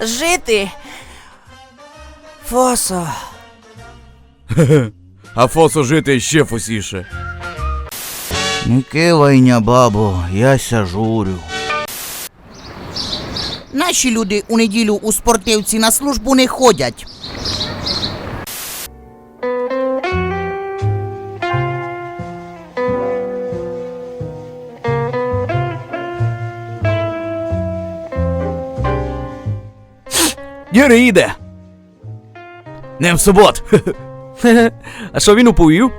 жити. Фосо. А фосо жити ще фосіше. Не кивайня, бабо, я ся журю. Наші люди у неділю у спортивці на службу не ходять. Юрій їде. Не в субот. а що він уповів?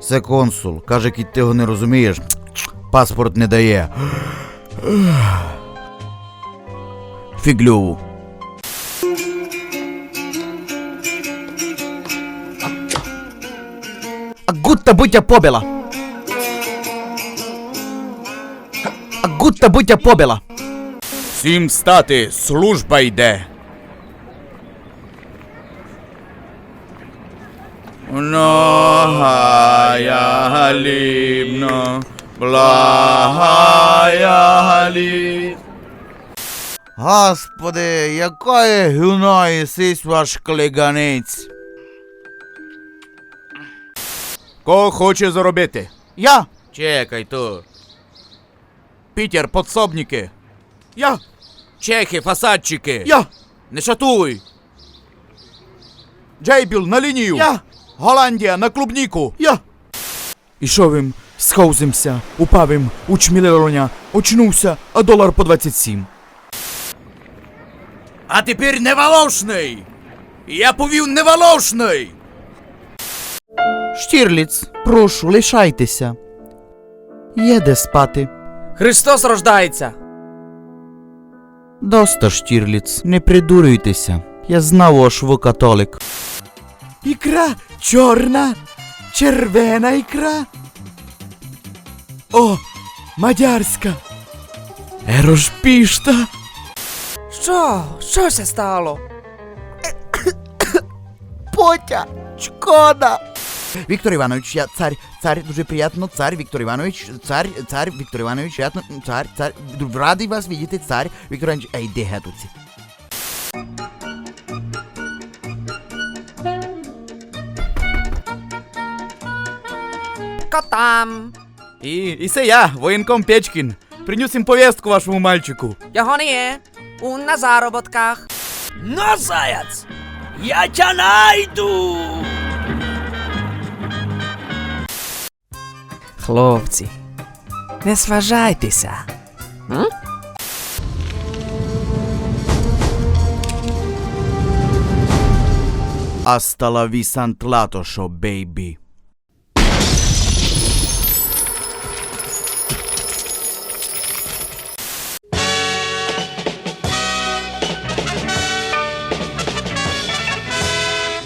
Це консул. Каже, кіт ти його не розумієш. Паспорт не дає. Фіглюву. А гутта будья побіла. А гутта будья побіла. Всім стати, служба йде. Многая галібно, благая галіб. Господи, якое гюно єсись ваш клеганець. Кого хоче заробити? Я? Чекай то. Пітер, подсобники. Я? Чехи, фасадчики. Я? Не шатуй. Джейбіл, на лінію. Я? Голландія, на клубніку. Я? Ішовим, сховзимся, упавим, учмілероня, очнувся, а долар по 27. А тепер неволошний! Я повів неволошний! Штірліц, прошу, лишайтеся. Єде спати. Христос рождається. Доста, Штірліц, не придурюйтеся. Я знав ваш ви католик. Ікра чорна, червена ікра. О, мадярська. Ерошпішта. Що? Що се стало? Потя, шкода. Віктор Іванович, я цар, цар, дуже приємно, цар Віктор Іванович, цар, цар Віктор Іванович, приємно, цар, цар, радий вас видіти, цар Віктор Іванович, ей, де гетуці. Котам. І, і це я, воєнком Печкін. Принюс їм повістку вашому мальчику. Його не є. Он на заробітках. На заяц! Я тя найду! Хлопці, не сважайтеся. Hasta la visantlatosho, baby.